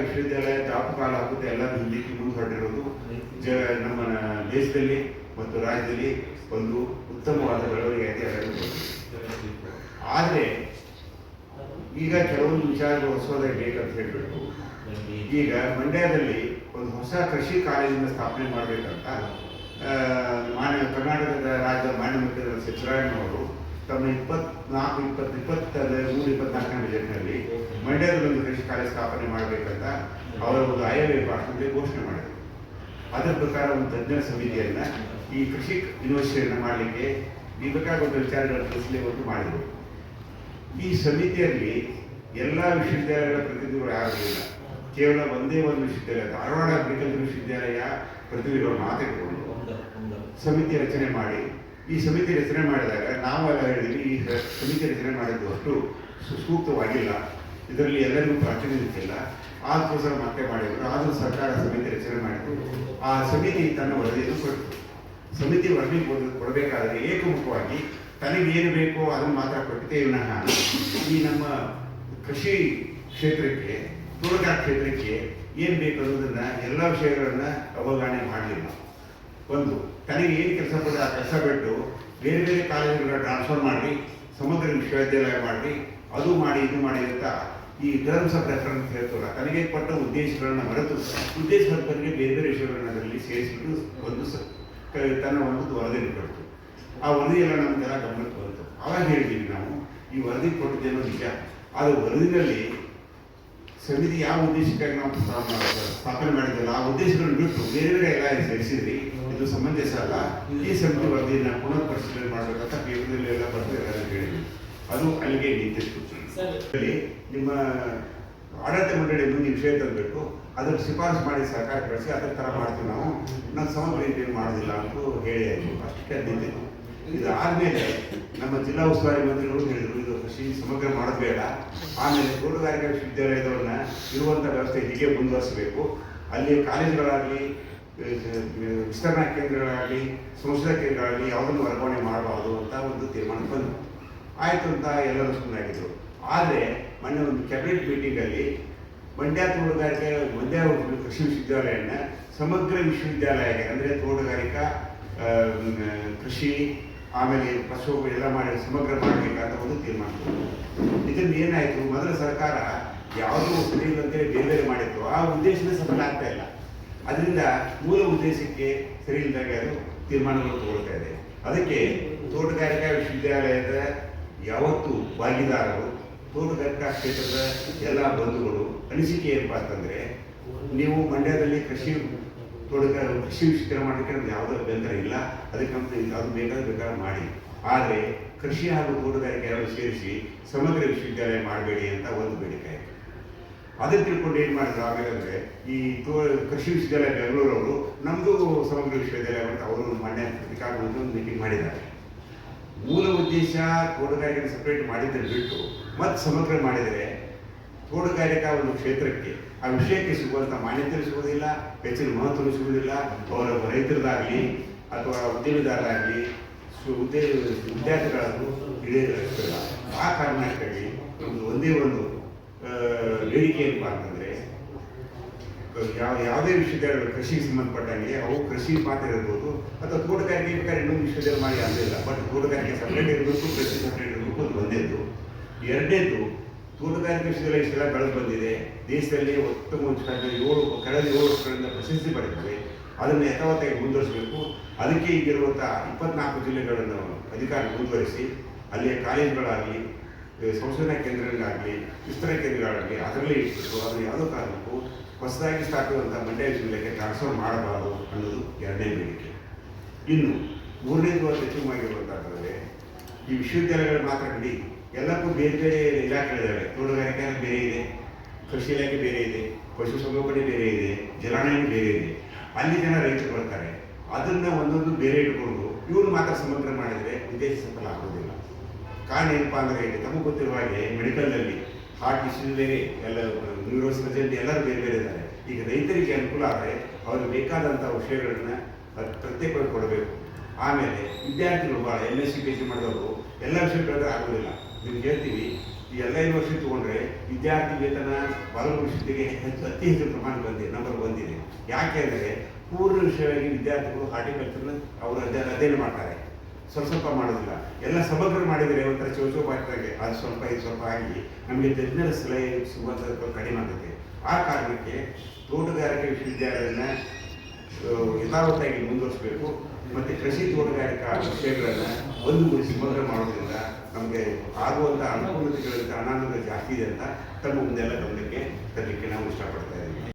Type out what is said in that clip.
ವಿಶ್ವವಿದ್ಯಾಲಯ ತಾಪಕಾಲ ಆಗುತ್ತೆ ಎಲ್ಲ ಹಿಂದಕ್ಕೆ ಮುಂದೆ ಹೊರಟಿರೋದು ಜ ನಮ್ಮ ದೇಶದಲ್ಲಿ ಮತ್ತು ರಾಜ್ಯದಲ್ಲಿ ಒಂದು ಉತ್ತಮವಾದ ಬೆಳವಣಿಗೆ ಆದರೆ ಈಗ ಕೆಲವೊಂದು ವಿಚಾರಗಳು ಹೊಸದಾಗಿ ಬೇಕಂತ ಹೇಳ್ಬಿಟ್ಟು ಈಗ ಮಂಡ್ಯದಲ್ಲಿ ಒಂದು ಹೊಸ ಕೃಷಿ ಕಾಲೇಜಿನ ಸ್ಥಾಪನೆ ಮಾಡಬೇಕಂತ ಮಾನ್ಯ ಕರ್ನಾಟಕದ ರಾಜ್ಯ ಮಾನ್ಯ ಮುಖ್ಯಮಂತ್ರಿ ಸಿದ್ದರಾಮಯ್ಯನವರು ತಮ್ಮ ಇಪ್ಪತ್ನಾಲ್ಕು ಇಪ್ಪತ್ತು ಇಪ್ಪತ್ತರ ಮೂರು ಇಪ್ಪತ್ನಾಲ್ಕನೇ ಬಜೆಟ್ನಲ್ಲಿ ಮಂಡ್ಯದಲ್ಲಿ ಒಂದು ಕೃಷಿ ಕಾಲೇಜ್ ಸ್ಥಾಪನೆ ಮಾಡಬೇಕಂತ ಅವರ ಒಂದು ಆಯವ್ಯಯ ಭಾಷಣದಲ್ಲಿ ಘೋಷಣೆ ಮಾಡಿದರು. ಅದರ ಪ್ರಕಾರ ಒಂದು ತಜ್ಞರ ಸಮಿತಿಯನ್ನ ಈ ಕೃಷಿ ಯೂನಿವರ್ಸಿಟಿಯನ್ನು ಮಾಡಲಿಕ್ಕೆ ಈ ಬೇಕಾದ ಒಂದು ವಿಚಾರಗಳ ತಿಳಿಸಲಿಕ್ಕೆ ಮಾಡಿದರು. ಈ ಸಮಿತಿಯಲ್ಲಿ ಎಲ್ಲ ವಿಶ್ವವಿದ್ಯಾಲಯಗಳ ಪ್ರತಿನಿಧಿಗಳು ಯಾರಿಲ್ಲ ಇಲ್ಲ. ಕೇವಲ ಒಂದೇ ಒಂದು ವಿಶ್ವವಿದ್ಯಾಲಯ ಧಾರವಾಡ ಅಗ್ರಿಕಲ್ಚರ್ ವಿಶ್ವವಿದ್ಯಾಲಯ ಪ್ರತಿನಿಧಿಗಳು ಮಾತಾಡಿಕೊಂಡು ಸಮಿತಿ ರಚನೆ ಮಾಡಿ ಈ ಸಮಿತಿ ರಚನೆ ಮಾಡಿದಾಗ ನಾವೆಲ್ಲ ಹೇಳಿದ್ವಿ, ಈ ಸಮಿತಿ ರಚನೆ ಮಾಡಿದ್ದು ಅಷ್ಟು ಸೂಕ್ತವಾಗಿಲ್ಲ ಇದರಲ್ಲಿ ಎಲ್ಲರಿಗೂ ಪ್ರಾತಿನಿಧ್ಯ ಇಲ್ಲ ಅದಕ್ಕೋಸ್ಕರ ಮತ್ತೆ ಮಾಡಿದ್ರು. ಆದರೂ ಸರ್ಕಾರ ಸಮಿತಿ ರಚನೆ ಮಾಡಿತು ಆ ಸಮಿತಿ ತನ್ನ ವರದಿಯನ್ನು ಕೊಡ್ತು. ಸಮಿತಿ ವರದಿ ಕೊಡಬೇಕಾದರೆ ಏಕಮುಖವಾಗಿ ತನಗೇನು ಬೇಕೋ ಅದನ್ನು ಮಾತ್ರ ಕೊಟ್ಟಿದೆ ನಾನು. ಈ ನಮ್ಮ ಕೃಷಿ ಕ್ಷೇತ್ರಕ್ಕೆ ತೋಟಗಾರಿಕೆ ಕ್ಷೇತ್ರಕ್ಕೆ ಏನು ಬೇಕು ಅನ್ನೋದನ್ನು ಎಲ್ಲ ವಿಷಯಗಳನ್ನು ಅವಗಾಹನೆ ಮಾಡಲಿಲ್ಲ. ಒಂದು ತನಗೆ ಏನು ಕೆಲಸ ಕೊಡ ಆ ಕೆಲಸ ಬಿಟ್ಟು ಬೇರೆ ಬೇರೆ ಕಾಲೇಜುಗಳ ಟ್ರಾನ್ಸ್ಫರ್ ಮಾಡಿ ಸಮಗ್ರ ವಿಶ್ವವಿದ್ಯಾಲಯ ಮಾಡಿ, ಅದು ಮಾಡಿ, ಇದು ಮಾಡಿ ಅಂತ ಈ ಟರ್ಮ್ಸ್ ಆಫ್ ರೆಫರೆನ್ಸ್ ಹೇಳ್ತಲ್ಲ, ತನಗೆ ಕೊಟ್ಟ ಉದ್ದೇಶಗಳನ್ನು ಮರೆತು ಉದ್ದೇಶ ಬೇರೆ ಬೇರೆ ವಿಷಯಗಳನ್ನ ಅದರಲ್ಲಿ ಸೇರಿಸಿಬಿಟ್ಟು ಒಂದು ಸ- ತನ್ನ ಒಂದು ವರದಿಯನ್ನು ಕೊಡ್ತು. ಆ ವರದಿ ಎಲ್ಲ ನಮಗೆಲ್ಲ ಗಮನಕ್ಕೆ ಬಂತು. ಅವಾಗ ಹೇಳಿದ್ದೀವಿ ನಾವು, ಈ ವರದಿ ಕೊಟ್ಟಿದ್ದೇನೋ ನಿಜ. ಆದರೆ ವರದಿನಲ್ಲಿ ಸಮಿತಿ ಯಾವ ಉದ್ದೇಶಕ್ಕಾಗಿ ನಾವು ಸ್ಥಾಪ- ಸ್ಥಾಪನೆ ಮಾಡಿದ್ದಲ್ಲ, ಆ ಉದ್ದೇಶಗಳನ್ನು ಬಿಟ್ಟು ಬೇರೆ ಬೇರೆ ಎಲ್ಲ ಸೇರಿಸಿದ್ರಿ ಇದು ಸಮಂಜಸ ಅಲ್ಲ. ಈ ಸಮಿತಿ ವರದಿಯನ್ನು ಪುನಃ ಪರಿಶೀಲನೆ ಮಾಡಬೇಕಂತ ಪೇಪರ್ನಲ್ಲಿ ಎಲ್ಲ ಬರ್ತದೆ ಹೇಳಿದ್ವಿ ಅದು ಅಲ್ಲಿಗೆ ನಿಂತಿತ್ತು. ನಿಮ್ಮ ಆಡಳಿತ ಮಂಡಳಿ ಮುಂದೆ ವಿಷಯ ತರಬೇಕು. ಅದರ ಶಿಫಾರಸು ಮಾಡಿ ಸರ್ಕಾರ ಕಳಿಸಿ ಅದ್ರ ಥರ ಮಾಡ್ತೀವಿ ನಾವು. ನಾನು ಸಮಗ್ರ ರೀತಿಯಲ್ಲಿ ಮಾಡೋದಿಲ್ಲ ಅಂತ ಹೇಳಿ ಆಯಿತು. ಅಷ್ಟಕ್ಕೆ ನಿಂತಿತ್ತು. ಇದಾದ್ಮೇಲೆ ನಮ್ಮ ಜಿಲ್ಲಾ ಉಸ್ತುವಾರಿ ಮಂತ್ರಿಗಳು ಹೇಳಿದರು, ಇದು ಕೃಷಿ ಸಮಗ್ರ ಮಾಡೋದು ಬೇಡ. ಆಮೇಲೆ ತೋಟಗಾರಿಕಾ ವಿಶ್ವವಿದ್ಯಾಲಯದವ್ರನ್ನ ಇರುವಂಥ ವ್ಯವಸ್ಥೆ ಹೀಗೆ ಮುಂದುವರಿಸಬೇಕು. ಅಲ್ಲಿ ಕಾಲೇಜುಗಳಾಗಲಿ ವಿಸ್ತರಣಾ ಕೇಂದ್ರಗಳಾಗಲಿ, ಸಂಶೋಧನಾ ಕೇಂದ್ರಗಳಾಗಲಿ ಯಾವುದನ್ನು ವರ್ಗಾವಣೆ ಮಾಡಬಾರ್ದು ಅಂತ ಒಂದು ತೀರ್ಮಾನ ಬಂತು. ಆಯ್ತು ಅಂತ ಎಲ್ಲರೂ ಸುಮ್ಮನಾಗಿದ್ದರು ಆದರೆ ಮೊನ್ನೆ ಒಂದು ಕ್ಯಾಬಿನೆಟ್ ಮೀಟಿಂಗಲ್ಲಿ ಮಂಡ್ಯ ತೋಟಗಾರಿಕೆ, ಮಂಡ್ಯ ಕೃಷಿ ವಿಶ್ವವಿದ್ಯಾಲಯನ ಸಮಗ್ರ ವಿಶ್ವವಿದ್ಯಾಲಯಕ್ಕೆ, ಅಂದರೆ ತೋಟಗಾರಿಕಾ ಕೃಷಿ ಆಮೇಲೆ ಪಶು ಎಲ್ಲ ಮಾಡಿ ಸಮಗ್ರ ಮಾಡಬೇಕಂತ ಒಂದು ತೀರ್ಮಾನ. ಇದರಿಂದ ಏನಾಯಿತು? ಮೊದಲ ಸರ್ಕಾರ ಯಾವುದೂ ಸರಿ ಡೆಲಿವರಿ ಬೇರೆ ಬೇರೆ ಮಾಡಿತ್ತು. ಆ ಉದ್ದೇಶನೇ ಸಫಲ ಆಗ್ತಾ ಇಲ್ಲ. ಅದರಿಂದ ಮೂಲ ಉದ್ದೇಶಕ್ಕೆ ಸರಿ ಇಲ್ಲದಾಗೆ ಅದು ತೀರ್ಮಾನಗಳು ತಗೊಳ್ತಾ ಇದೆ. ಅದಕ್ಕೆ ತೋಟಗಾರಿಕಾ ವಿಶ್ವವಿದ್ಯಾಲಯದ ಯಾವತ್ತು ಭಾಗಿದಾರರು, ತೋಟಗಾರಿಕಾ ಕ್ಷೇತ್ರದ ಎಲ್ಲ ಬಂಧುಗಳು ಅನಿಸಿಕೆ ಏನಪ್ಪ ಅಂತಂದರೆ, ನೀವು ಮಂಡ್ಯದಲ್ಲಿ ಕೃಷಿ ತೋಟಗಾರ ಕೃಷಿ ವಿಷಯ ಮಾಡಲಿಕ್ಕೆ ನಮ್ಗೆ ಯಾವುದೇ ಅಭ್ಯಂತರ ಇಲ್ಲ. ಅದಕ್ಕೆ ಅದು ಬೇಕಾದ್ರೆ ಬೇಕಾದ್ರೆ ಮಾಡಿ. ಆದರೆ ಕೃಷಿ ಹಾಗೂ ತೋಟಗಾರಿಕೆ ಎರಡು ಸೇರಿಸಿ ಸಮಗ್ರ ವಿಶ್ವವಿದ್ಯಾಲಯ ಮಾಡಬೇಡಿ ಅಂತ ಒಂದು ಬೇಡಿಕೆ ಆಯಿತು. ಅದನ್ನು ತಿಳ್ಕೊಂಡು ಏನು ಮಾಡಿದ್ರು ಆಮೇಲೆ ಈ ತೋ ಕೃಷಿ ವಿಶ್ವವಿದ್ಯಾಲಯ ಬೆಂಗಳೂರವರು ನಮ್ಮದು ಸಮಗ್ರ ವಿಶ್ವವಿದ್ಯಾಲಯ ಅಂತ ಅವರು ಪತ್ರಿಕಾಗೋಷ್ಠಿ ಒಂದು ಮೀಟಿಂಗ್ ಮಾಡಿದ್ದಾರೆ. ಮೂಲ ಉದ್ದೇಶ ತೋಟಗಾರಿಕೆ ಸಪ್ರೇಟ್ ಮಾಡಿದ್ರೆ ಬಿಟ್ಟು, ಮತ್ತೆ ಸಮಗ್ರ ಮಾಡಿದರೆ ತೋಟಗಾರಿಕಾ ಒಂದು ಕ್ಷೇತ್ರಕ್ಕೆ ಆ ವಿಷಯಕ್ಕೆ ಸಿಗುವಂಥ ಮಾನ್ಯತೆ ಸಿಗುವುದಿಲ್ಲ, ಹೆಚ್ಚಿನ ಮಹತ್ವ ಸಿಗುವುದಿಲ್ಲ, ಅವರ ರೈತರದಾಗಲಿ ಅಥವಾ ಉದ್ಯಮಿದಾರರಾಗಲಿ ಸು ಉದ್ಯೋಗ ವಿದ್ಯಾರ್ಥಿಗಳನ್ನು ಹಿಡಿಯಿಲ್ಲ ಆ ಕಾರಣಕ್ಕಾಗಿ ಒಂದು ಒಂದೇ ಒಂದು ಬೇಡಿಕೆ ಏನಪ್ಪ ಅಂತಂದರೆ, ಯಾವ ಯಾವುದೇ ವಿಶ್ವವಿದ್ಯಾಲಯಗಳು ಕೃಷಿಗೆ ಸಂಬಂಧಪಟ್ಟಂಗೆ ಅವು ಕೃಷಿ ಪಾತ್ರ ಇರ್ಬೋದು, ಅಥವಾ ತೋಟಗಾರಿಕೆ ಬೇಕಾದ್ರೆ ಇನ್ನೊಂದು ವಿಶ್ವವಿದ್ಯಾಲಯ ಮಾಡಿ ಅಂದಿಲ್ಲ ಬಟ್ ತೋಟಗಾರಿಕೆ ಸಪ್ರೇಟ್ ಇರಬೇಕು ಕೃಷಿ ಸಪ್ರೇಟ್ ಇರಬೇಕು ಅದು ಒಂದೇದು ಎರಡನೇದು ತೋಟಗಾರಿಕೆ ಕ್ಷೇತ್ರ ಇಷ್ಟೆಲ್ಲ ಬೆಳೆದು ಬಂದಿದೆ. ದೇಶದಲ್ಲಿ ಉತ್ತಮ ಉತ್ಕೃಷ್ಟ ಏಳು, ಕಳೆದ ಏಳು ವರ್ಷಗಳಿಂದ ಪ್ರಶಸ್ತಿ ಪಡೆದಿದೆ ಅದನ್ನು ಯಥಾವತ್ತಾಗಿ ಮುಂದುವರಿಸಬೇಕು. ಅದಕ್ಕೆ ಈಗಿರುವಂಥ ಇಪ್ಪತ್ನಾಲ್ಕು ಜಿಲ್ಲೆಗಳನ್ನು ಅಧಿಕಾರ ಮುಂದುವರಿಸಿ, ಅಲ್ಲಿಯ ಕಾಲೇಜುಗಳಾಗಲಿ ಸಂಶೋಧನಾ ಕೇಂದ್ರಗಳಾಗಲಿ, ವಿಸ್ತರಣೆ ಕೇಂದ್ರಗಳಾಗಲಿ, ಅದರಲ್ಲಿ ಇಟ್ಟು ಅದನ್ನು ಯಾವುದೋ ಕಾರಣಕ್ಕೂ ಹೊಸದಾಗಿ ಸ್ಥಾಪಿಸುವಂಥ ಮಂಡ್ಯ ಜಿಲ್ಲೆಗೆ ಟ್ರಾನ್ಸ್ಫರ್ ಮಾಡಬಾರದು ಅನ್ನೋದು ಎರಡನೇ ಬೇಡಿಕೆ. ಇನ್ನು ಮೂರನೇದು ಅತಿ ಹೆಚ್ಚುವಾಗಿರುವಂತಂದರೆ ಈ ವಿಶ್ವವಿದ್ಯಾಲಯಗಳು ಮಾತ್ರ ಬಿಡಿ ಎಲ್ಲಕ್ಕೂ ಬೇರೆ ಬೇರೆ ಇಲಾಖೆಗಳಿದ್ದಾವೆ. ತೋಟಗಾರಿಕೆ ಬೇರೆ ಇದೆ, ಕೃಷಿ ಇಲಾಖೆ ಬೇರೆ ಇದೆ ಪಶುಸಂಗೋಪನೆ ಬೇರೆ ಇದೆ, ಜಲಾನಯನ ಬೇರೆ ಇದೆ. ಅಲ್ಲಿ ಜನ ರೈತರು ಬರ್ತಾರೆ. ಅದನ್ನ ಒಂದೊಂದು ಬೇರೆ ಇಟ್ಕೊಂಡು ಇವ್ರು ಮಾತ್ರ ಸಮಗ್ರ ಮಾಡಿದರೆ ಉದ್ದೇಶ ಸಫಲ ಆಗೋದಿಲ್ಲ. ಕಾರಣ ಏನಪ್ಪಾ ಅಂದರೆ ತಮಗೆ ಗೊತ್ತಿರುವ ಹಾಗೆ ಮೆಡಿಕಲ್ನಲ್ಲಿ ಹಾರ್ಟ್ ಇಶ್ಯೂಸ್ ಎಲ್ಲ ನ್ಯೂರೋ ಸರ್ಜನ್ ಎಲ್ಲರೂ ಬೇರೆ ಬೇರೆ ಇದ್ದಾರೆ. ಈಗ ರೈತರಿಗೆ ಅನುಕೂಲ ಆದರೆ ಅವ್ರಿಗೆ ಬೇಕಾದಂಥ ವಿಷಯಗಳನ್ನ ಪ್ರತ್ಯೇಕವಾಗಿ ಕೊಡಬೇಕು. ಆಮೇಲೆ ವಿದ್ಯಾರ್ಥಿಗಳು ಭಾಳ L S C P H ಮಾಡಿದವರು, ಎಲ್ಲ ವಿಷಯ ಆಗುದಿಲ್ಲ ಆಗೋದಿಲ್ಲ. ನಿಮ್ಗೆ ಹೇಳ್ತೀವಿ ಈ ಎಲ್ಲ ಯೂನಿವರ್ಸಿಟಿ ತಗೊಂಡ್ರೆ ವಿದ್ಯಾರ್ಥಿ ವೇತನ ಬಾಲಭವಿಷ್ಯತೆಗೆ ಹೆಚ್ಚು, ಅತಿ ಹೆಚ್ಚು ಪ್ರಮಾಣ ಬಂದಿದೆ ನಂಬರ್ ಬಂದಿದೆ. ಯಾಕೆ ಅಂದರೆ ಪೂರ್ಣ ವಿಷಯವಾಗಿ ವಿದ್ಯಾರ್ಥಿಗಳು ಹಾರ್ಟಿಕಲ್ಚರ್ನ ಅವರು ಅಧ್ಯಯನ ಅಧ್ಯಯನ ಮಾಡ್ತಾರೆ. ಸ್ವಲ್ಪ ಸ್ವಲ್ಪ ಮಾಡೋದಿಲ್ಲ. ಎಲ್ಲ ಸಮಗ್ರ ಮಾಡಿದರೆ ಒಂಥರ ಚೌಚೌಪಾಟಾಗಿ ಅದು ಸ್ವಲ್ಪ, ಇದು ಸ್ವಲ್ಪ ಆಗಿ ನಮಗೆ ತಜ್ಞರ ಸಲಹೆ ಸಿಗುವಂಥ ಕಡಿಮೆ ಆಗುತ್ತೆ. ಆ ಕಾರಣಕ್ಕೆ ತೋಟಗಾರಿಕೆ ವಿಶ್ವವಿದ್ಯಾಲಯನ ಯಥಾವತ್ತಾಗಿ ಮುಂದುವರಿಸಬೇಕು. ಮತ್ತು ಕೃಷಿ ತೋಟಗಾರಿಕಾ ವಿಷಯಗಳನ್ನು ಒಂದುಗೂಡಿಸಿ ಮೊದಲು ಮಾಡೋದ್ರಿಂದ ನಮಗೆ ಆಗುವಂಥ ಅನುಕೂಲತೆಗಳಿಂದ ಅನಾನುಕೂಲ ಜಾಸ್ತಿ ಇದೆ ಅಂತ ತಮ್ಮ ಮುಂದೆಲ್ಲ ಗಮನಕ್ಕೆ ತರಲಿಕ್ಕೆ ನಾವು ಇಷ್ಟಪಡ್ತಾ ಇದ್ದೀವಿ.